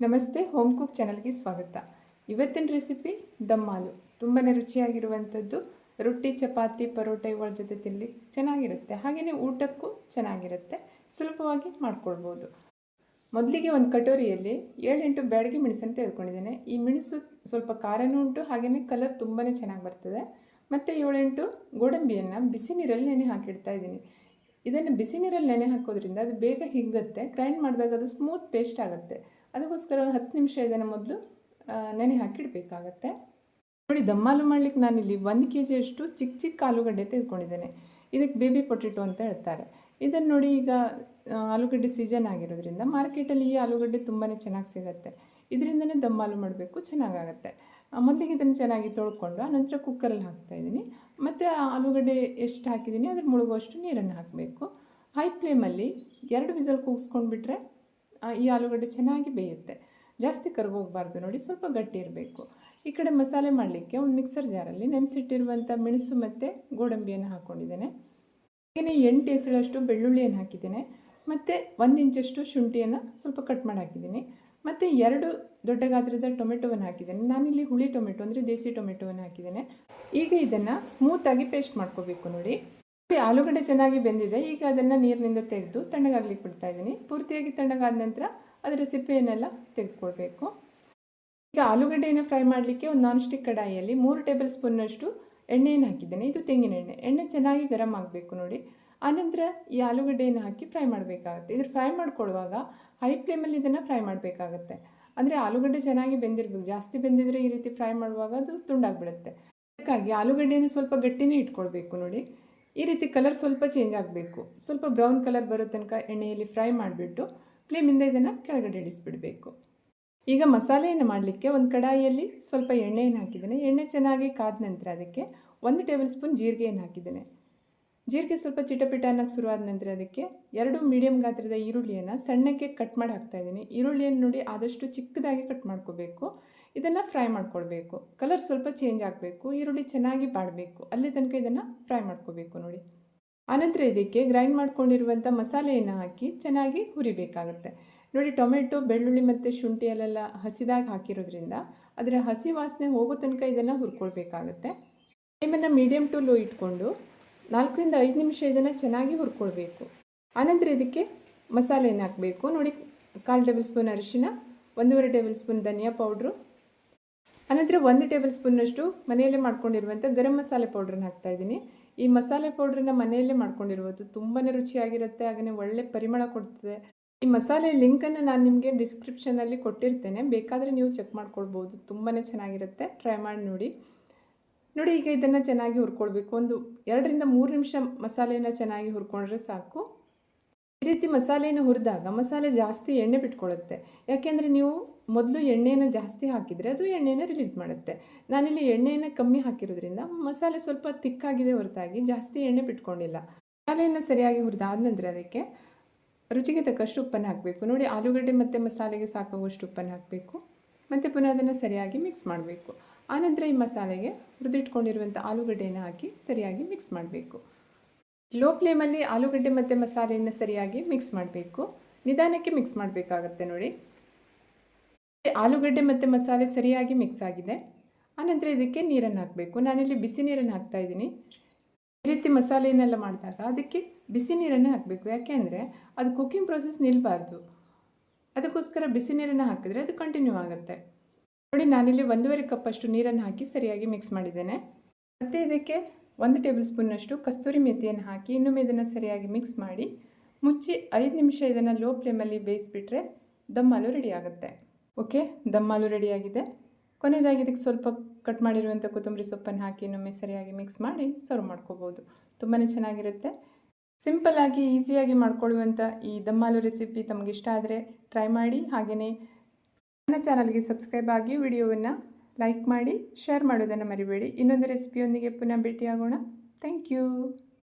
ನಮಸ್ತೆ home cook ಚಾನಲ್ಗೆ ಸ್ವಾಗತ. ಇವತ್ತಿನ ರೆಸಿಪಿ ದಮ್ಮಾಲು. ತುಂಬಾ ರುಚಿಯಾಗಿರುವಂಥದ್ದು. ರೊಟ್ಟಿ, ಚಪಾತಿ, ಪರೋಟ ಇವುಗಳ ಜೊತೆ ತಿನ್ನಲಿ ಚೆನ್ನಾಗಿರುತ್ತೆ. ಹಾಗೆಯೇ ಊಟಕ್ಕೂ ಚೆನ್ನಾಗಿರುತ್ತೆ. ಸುಲಭವಾಗಿ ಮಾಡ್ಕೊಳ್ಬೋದು. ಮೊದಲಿಗೆ ಒಂದು ಕಟೋರಿಯಲ್ಲಿ ಏಳೆಂಟು ಬ್ಯಾಡಗಿ ಮೆಣಸನ್ನು ತೆಗೆದುಕೊಂಡಿದ್ದೇನೆ. ಈ ಮೆಣಸು ಸ್ವಲ್ಪ ಖಾರನೂ ಉಂಟು ಹಾಗೆಯೇ ಕಲರ್ ತುಂಬಾ ಚೆನ್ನಾಗಿ ಬರ್ತದೆ. ಮತ್ತು ಏಳೆಂಟು ಗೋಡಂಬಿಯನ್ನು ಬಿಸಿ ನೀರಲ್ಲಿ ನೆನೆ ಹಾಕಿಡ್ತಾ ಇದ್ದೀನಿ. ಇದನ್ನು ಬಿಸಿ ನೀರಲ್ಲಿ ನೆನೆ ಹಾಕೋದ್ರಿಂದ ಅದು ಬೇಗ ಹಿಗ್ಗುತ್ತೆ. ಗ್ರೈಂಡ್ ಮಾಡಿದಾಗ ಅದು ಸ್ಮೂತ್ ಪೇಸ್ಟ್ ಆಗುತ್ತೆ. ಅದಕ್ಕೋಸ್ಕರ ಒಂದು ಹತ್ತು ನಿಮಿಷ ಇದನ್ನು ಮೊದಲು ನೆನೆ ಹಾಕಿಡಬೇಕಾಗತ್ತೆ. ನೋಡಿ, ದಮ್ಮಾಲು ಮಾಡಲಿಕ್ಕೆ ನಾನಿಲ್ಲಿ ಒಂದು ಕೆ ಜಿಯಷ್ಟು ಚಿಕ್ಕ ಚಿಕ್ಕ ಆಲೂಗಡ್ಡೆ ತೆಗೆದುಕೊಂಡಿದ್ದೇನೆ. ಇದಕ್ಕೆ ಬೇಬಿ ಪೊಟೆಟೊ ಅಂತ ಹೇಳ್ತಾರೆ. ಇದನ್ನು ನೋಡಿ ಈಗ ಆಲೂಗಡ್ಡೆ ಸೀಸನ್ ಆಗಿರೋದ್ರಿಂದ ಮಾರ್ಕೆಟಲ್ಲಿ ಈ ಆಲೂಗಡ್ಡೆ ತುಂಬಾ ಚೆನ್ನಾಗಿ ಸಿಗುತ್ತೆ. ಇದರಿಂದನೇ ದಮ್ಮಾಲು ಮಾಡಬೇಕು, ಚೆನ್ನಾಗಾಗತ್ತೆ. ಮೊದಲಿಗೆ ಇದನ್ನು ಚೆನ್ನಾಗಿ ತೊಳ್ಕೊಂಡು ಆನಂತರ ಕುಕ್ಕರಲ್ಲಿ ಹಾಕ್ತಾಯಿದ್ದೀನಿ ಮತ್ತು ಆಲೂಗಡ್ಡೆ ಎಷ್ಟು ಹಾಕಿದ್ದೀನಿ, ಅದ್ರ ಮುಳುಗುವಷ್ಟು ನೀರನ್ನು ಹಾಕಬೇಕು. ಹೈ ಫ್ಲೇಮಲ್ಲಿ ಎರಡು ವಿಸಲ್ ಕೂಗಿಸ್ಕೊಂಡ್ಬಿಟ್ರೆ ಈ ಆಲೂಗಡ್ಡೆ ಚೆನ್ನಾಗಿ ಬೇಯುತ್ತೆ. ಜಾಸ್ತಿ ಕರ್ಗೋಗಬಾರ್ದು ನೋಡಿ ಸ್ವಲ್ಪ ಗಟ್ಟಿ ಇರಬೇಕು. ಈ ಕಡೆ ಮಸಾಲೆ ಮಾಡಲಿಕ್ಕೆ ಒಂದು ಮಿಕ್ಸರ್ ಜಾರಲ್ಲಿ ನೆನೆಸಿಟ್ಟಿರುವಂಥ ಮೆಣಸು ಮತ್ತು ಗೋಡಂಬಿಯನ್ನು ಹಾಕ್ಕೊಂಡಿದ್ದೇನೆ ಹಾಗೆಯೇ ಎಂಟು ಎಸಳಷ್ಟು ಬೆಳ್ಳುಳ್ಳಿಯನ್ನು ಹಾಕಿದ್ದೇನೆ. ಮತ್ತು ಒಂದು ಇಂಚಷ್ಟು ಶುಂಠಿಯನ್ನು ಸ್ವಲ್ಪ ಕಟ್ ಮಾಡಿ ಹಾಕಿದ್ದೀನಿ. ಮತ್ತು ಎರಡು ದೊಡ್ಡ ಗಾತ್ರದ ಟೊಮೆಟೊವನ್ನು ಹಾಕಿದ್ದೇನೆ. ನಾನಿಲ್ಲಿ ಹುಳಿ ಟೊಮೆಟೊ ಅಂದರೆ ದೇಸಿ ಟೊಮೆಟೊವನ್ನು ಹಾಕಿದ್ದೇನೆ. ಈಗ ಇದನ್ನು ಸ್ಮೂತಾಗಿ ಪೇಸ್ಟ್ ಮಾಡ್ಕೋಬೇಕು ನೋಡಿ ನೋಡಿ, ಆಲೂಗಡ್ಡೆ ಚೆನ್ನಾಗಿ ಬೆಂದಿದೆ, ಈಗ ಅದನ್ನು ನೀರಿನಿಂದ ತೆಗೆದು ತಣ್ಣಗಾಗ್ಲಿಕ್ಕೆ ಬಿಡ್ತಾ ಇದ್ದೀನಿ. ಪೂರ್ತಿಯಾಗಿ ತಣ್ಣಗಾದ ನಂತರ ಅದರ ಸಿಪ್ಪೆಯನ್ನೆಲ್ಲ ತೆಗೆದುಕೊಳ್ಬೇಕು ಈಗ ಆಲೂಗಡ್ಡೆಯನ್ನು ಫ್ರೈ ಮಾಡಲಿಕ್ಕೆ ಒಂದು ನಾನ್ ಸ್ಟಿಕ್ ಕಡಾಯಿಯಲ್ಲಿ ಮೂರು ಟೇಬಲ್ ಸ್ಪೂನ್ನಷ್ಟು ಎಣ್ಣೆಯನ್ನು ಹಾಕಿದ್ದೇನೆ. ಇದು ತೆಂಗಿನ ಎಣ್ಣೆ. ಎಣ್ಣೆ ಚೆನ್ನಾಗಿ ಗರಂ ಆಗಬೇಕು ನೋಡಿ. ಆನಂತರ ಈ ಆಲೂಗಡ್ಡೆಯನ್ನು ಹಾಕಿ ಫ್ರೈ ಮಾಡಬೇಕಾಗುತ್ತೆ. ಇದ್ರ ಫ್ರೈ ಮಾಡ್ಕೊಳ್ಳುವಾಗ ಹೈ ಫ್ಲೇಮಲ್ಲಿ ಇದನ್ನು ಫ್ರೈ ಮಾಡಬೇಕಾಗತ್ತೆ. ಅಂದರೆ ಆಲೂಗಡ್ಡೆ ಚೆನ್ನಾಗಿ ಬೆಂದಿರಬೇಕು. ಜಾಸ್ತಿ ಬೆಂದಿದ್ರೆ ಈ ರೀತಿ ಫ್ರೈ ಮಾಡುವಾಗ ಅದು ತುಂಡಾಗಿಬಿಡುತ್ತೆ. ಅದಕ್ಕಾಗಿ ಆಲೂಗಡ್ಡೆಯನ್ನು ಸ್ವಲ್ಪ ಗಟ್ಟಿನೇ ಇಟ್ಕೊಳ್ಬೇಕು ನೋಡಿ. ಈ ರೀತಿ ಕಲರ್ ಸ್ವಲ್ಪ ಚೇಂಜ್ ಆಗಬೇಕು. ಸ್ವಲ್ಪ ಬ್ರೌನ್ ಕಲರ್ ಬರೋ ತನಕ ಎಣ್ಣೆಯಲ್ಲಿ ಫ್ರೈ ಮಾಡಿಬಿಟ್ಟು ಫ್ಲೇಮಿಂದ ಇದನ್ನು ಕೆಳಗಡೆ ಇಳಿಸ್ಬಿಡಬೇಕು. ಈಗ ಮಸಾಲೆಯನ್ನು ಮಾಡಲಿಕ್ಕೆ ಒಂದು ಕಡಾಯಿಯಲ್ಲಿ ಸ್ವಲ್ಪ ಎಣ್ಣೆಯನ್ನು ಹಾಕಿದ್ದೇನೆ. ಎಣ್ಣೆ ಚೆನ್ನಾಗಿ ಕಾದ ನಂತರ ಅದಕ್ಕೆ ಒಂದು ಟೇಬಲ್ ಸ್ಪೂನ್ ಜೀರಿಗೆಯನ್ನು ಹಾಕಿದ್ದೇನೆ. ಜೀರಿಗೆ ಸ್ವಲ್ಪ ಚಿಟಪಿಟ ಅನ್ನೋಕ್ಕೆ ಶುರುವಾದ ನಂತರ ಅದಕ್ಕೆ ಎರಡು ಮೀಡಿಯಂ ಗಾತ್ರದ ಈರುಳ್ಳಿಯನ್ನು ಸಣ್ಣಕ್ಕೆ ಕಟ್ ಮಾಡಿ ಹಾಕ್ತಾಯಿದ್ದೀನಿ ಈರುಳ್ಳಿಯನ್ನು ನೋಡಿ ಆದಷ್ಟು ಚಿಕ್ಕದಾಗಿ ಕಟ್ ಮಾಡ್ಕೋಬೇಕು. ಇದನ್ನು ಫ್ರೈ ಮಾಡ್ಕೊಳ್ಬೇಕು. ಕಲರ್ ಸ್ವಲ್ಪ ಚೇಂಜ್ ಆಗಬೇಕು. ಈರುಳ್ಳಿ ಚೆನ್ನಾಗಿ ಬಾಡಬೇಕು. ಅಲ್ಲಿ ತನಕ ಇದನ್ನು ಫ್ರೈ ಮಾಡ್ಕೋಬೇಕು ನೋಡಿ. ಆನಂತರ ಇದಕ್ಕೆ ಗ್ರೈಂಡ್ ಮಾಡ್ಕೊಂಡಿರುವಂಥ ಮಸಾಲೆಯನ್ನು ಹಾಕಿ ಚೆನ್ನಾಗಿ ಹುರಿಬೇಕಾಗುತ್ತೆ. ನೋಡಿ ಟೊಮೆಟೊ, ಬೆಳ್ಳುಳ್ಳಿ ಮತ್ತು ಶುಂಠಿಯಲ್ಲೆಲ್ಲ ಹಸಿದಾಗಿ ಹಾಕಿರೋದ್ರಿಂದ ಅದರ ಹಸಿ ವಾಸನೆ ಹೋಗೋ ತನಕ ಇದನ್ನು ಹುರ್ಕೊಳ್ಬೇಕಾಗುತ್ತೆ. ಟೈಮನ್ನು ಮೀಡಿಯಮ್ ಟು ಲೋ ಇಟ್ಕೊಂಡು ನಾಲ್ಕರಿಂದ ಐದು ನಿಮಿಷ ಇದನ್ನು ಚೆನ್ನಾಗಿ ಹುರ್ಕೊಳ್ಬೇಕು. ಆನಂತರ ಇದಕ್ಕೆ ಮಸಾಲೆಯನ್ನು ಹಾಕಬೇಕು. ನೋಡಿ ಕಾಲು ಟೇಬಲ್ ಸ್ಪೂನ್ ಅರಿಶಿನ, ಒಂದೂವರೆ ಟೇಬಲ್ ಸ್ಪೂನ್ ಧನಿಯಾ ಪೌಡ್ರು ಅನಂತರ ಒಂದು ಟೇಬಲ್ ಸ್ಪೂನಷ್ಟು ಮನೆಯಲ್ಲೇ ಮಾಡ್ಕೊಂಡಿರುವಂಥ ಗರಂ ಮಸಾಲೆ ಪೌಡ್ರನ್ನ ಹಾಕ್ತಾ ಇದ್ದೀನಿ. ಈ ಮಸಾಲೆ ಪೌಡ್ರನ್ನ ಮನೆಯಲ್ಲೇ ಮಾಡ್ಕೊಂಡಿರುವುದು ತುಂಬಾ ರುಚಿಯಾಗಿರುತ್ತೆ ಹಾಗೆಯೇ ಒಳ್ಳೆ ಪರಿಮಳ ಕೊಡ್ತದೆ. ಈ ಮಸಾಲೆ ಲಿಂಕನ್ನು ನಾನು ನಿಮಗೆ ಡಿಸ್ಕ್ರಿಪ್ಷನಲ್ಲಿ ಕೊಟ್ಟಿರ್ತೇನೆ. ಬೇಕಾದರೆ ನೀವು ಚೆಕ್ ಮಾಡ್ಕೊಳ್ಬೋದು ತುಂಬಾ ಚೆನ್ನಾಗಿರುತ್ತೆ. ಟ್ರೈ ಮಾಡಿ ನೋಡಿ. ನೋಡಿ, ಈಗ ಇದನ್ನು ಚೆನ್ನಾಗಿ ಹುರ್ಕೊಳ್ಬೇಕು. ಒಂದು ಎರಡರಿಂದ ಮೂರು ನಿಮಿಷ ಮಸಾಲೆಯನ್ನು ಚೆನ್ನಾಗಿ ಹುರ್ಕೊಂಡ್ರೆ ಸಾಕು. ಈ ರೀತಿ ಮಸಾಲೆಯನ್ನು ಹುರಿದಾಗ ಮಸಾಲೆ ಜಾಸ್ತಿ ಎಣ್ಣೆ ಬಿಟ್ಕೊಳ್ಳುತ್ತೆ ಯಾಕೆಂದರೆ ನೀವು ಮೊದಲು ಎಣ್ಣೆಯನ್ನು ಜಾಸ್ತಿ ಹಾಕಿದರೆ ಅದು ಎಣ್ಣೆನ ರಿಲೀಸ್ ಮಾಡುತ್ತೆ. ನಾನಿಲ್ಲಿ ಎಣ್ಣೆಯನ್ನು ಕಮ್ಮಿ ಹಾಕಿರೋದ್ರಿಂದ ಮಸಾಲೆ ಸ್ವಲ್ಪ ತಿಕ್ಕಾಗಿದೆ ಹೊರತಾಗಿ ಜಾಸ್ತಿ ಎಣ್ಣೆ ಬಿಟ್ಕೊಂಡಿಲ್ಲ. ಮಸಾಲೆಯನ್ನು ಸರಿಯಾಗಿ ಹುರಿದಾದ ನಂತರ ಅದಕ್ಕೆ ರುಚಿಗೆ ತಕ್ಕಷ್ಟು ಉಪ್ಪನ್ನು ಹಾಕಬೇಕು. ನೋಡಿ ಆಲೂಗಡ್ಡೆ ಮತ್ತು ಮಸಾಲೆಗೆ ಸಾಕಾಗುವಷ್ಟು ಉಪ್ಪನ್ನು ಹಾಕಬೇಕು. ಮತ್ತು ಪುನಃ ಅದನ್ನು ಸರಿಯಾಗಿ ಮಿಕ್ಸ್ ಮಾಡಬೇಕು. ಆನಂತರ ಈ ಮಸಾಲೆಗೆ ಹುರಿದಿಟ್ಕೊಂಡಿರುವಂಥ ಆಲೂಗಡ್ಡೆಯನ್ನು ಹಾಕಿ ಸರಿಯಾಗಿ ಮಿಕ್ಸ್ ಮಾಡಬೇಕು. ಲೋ ಫ್ಲೇಮಲ್ಲಿ ಆಲೂಗಡ್ಡೆ ಮತ್ತು ಮಸಾಲೆಯನ್ನು ಸರಿಯಾಗಿ ಮಿಕ್ಸ್ ಮಾಡಬೇಕು. ನಿಧಾನಕ್ಕೆ ಮಿಕ್ಸ್ ಮಾಡಬೇಕಾಗತ್ತೆ ನೋಡಿ. ಆಲೂಗಡ್ಡೆ ಮತ್ತು ಮಸಾಲೆ ಸರಿಯಾಗಿ ಮಿಕ್ಸ್ ಆಗಿದೆ. ಆನಂತರ ಇದಕ್ಕೆ ನೀರನ್ನು ಹಾಕಬೇಕು. ನಾನಿಲ್ಲಿ ಬಿಸಿ ನೀರನ್ನು ಹಾಕ್ತಾ ಇದ್ದೀನಿ. ಈ ರೀತಿ ಮಸಾಲೆಯನ್ನೆಲ್ಲ ಮಾಡಿದಾಗ ಅದಕ್ಕೆ ಬಿಸಿ ನೀರನ್ನು ಹಾಕಬೇಕು. ಯಾಕೆಂದರೆ ಅದು ಕುಕ್ಕಿಂಗ್ ಪ್ರೊಸೆಸ್ ನಿಲ್ಲಬಾರ್ದು ಅದಕ್ಕೋಸ್ಕರ ಬಿಸಿ ನೀರನ್ನು ಹಾಕಿದ್ರೆ ಅದು ಕಂಟಿನ್ಯೂ ಆಗುತ್ತೆ. ನೋಡಿ, ನಾನಿಲ್ಲಿ ಒಂದೂವರೆ ಕಪ್ಪಷ್ಟು ನೀರನ್ನು ಹಾಕಿ ಸರಿಯಾಗಿ ಮಿಕ್ಸ್ ಮಾಡಿದ್ದೇನೆ. ಮತ್ತು ಇದಕ್ಕೆ ಒಂದು ಟೇಬಲ್ ಸ್ಪೂನ್ನಷ್ಟು ಕಸ್ತೂರಿ ಮೆಥಿಯನ್ನು ಹಾಕಿ ಇನ್ನೊಮ್ಮೆ ಇದನ್ನು ಸರಿಯಾಗಿ ಮಿಕ್ಸ್ ಮಾಡಿ ಮುಚ್ಚಿ ಐದು ನಿಮಿಷ ಇದನ್ನು ಲೋ ಫ್ಲೇಮಲ್ಲಿ ಬೇಯಿಸಿಬಿಟ್ರೆ ದಮ್ಮಲು ರೆಡಿ ಆಗುತ್ತೆ. ಓಕೆ, ದಮ್ಮಾಲು ರೆಡಿಯಾಗಿದೆ. ಕೊನೆಯದಾಗಿ ಇದಕ್ಕೆ ಸ್ವಲ್ಪ ಕಟ್ ಮಾಡಿರುವಂಥ ಕೊತ್ತಂಬರಿ ಸೊಪ್ಪನ್ನು ಹಾಕಿ ಇನ್ನೊಮ್ಮೆ ಸರಿಯಾಗಿ ಮಿಕ್ಸ್ ಮಾಡಿ ಸರ್ವ್ ಮಾಡ್ಕೋಬೋದು. ತುಂಬಾ ಚೆನ್ನಾಗಿರುತ್ತೆ. ಸಿಂಪಲ್ಲಾಗಿ ಈಸಿಯಾಗಿ ಮಾಡ್ಕೊಳ್ಳುವಂಥ ಈ ದಮ್ಮಾಲು ರೆಸಿಪಿ ತಮಗೆ ಇಷ್ಟ ಆದರೆ ಟ್ರೈ ಮಾಡಿ. ಹಾಗೆಯೇ ನನ್ನ ಚಾನಲ್ಗೆ ಸಬ್ಸ್ಕ್ರೈಬ್ ಆಗಿ ವಿಡಿಯೋವನ್ನು ಲೈಕ್ ಮಾಡಿ ಶೇರ್ ಮಾಡೋದನ್ನು ಮರಿಬೇಡಿ. ಇನ್ನೊಂದು ರೆಸಿಪಿಯೊಂದಿಗೆ ಪುನಃ ಭೇಟಿಯಾಗೋಣ. Thank you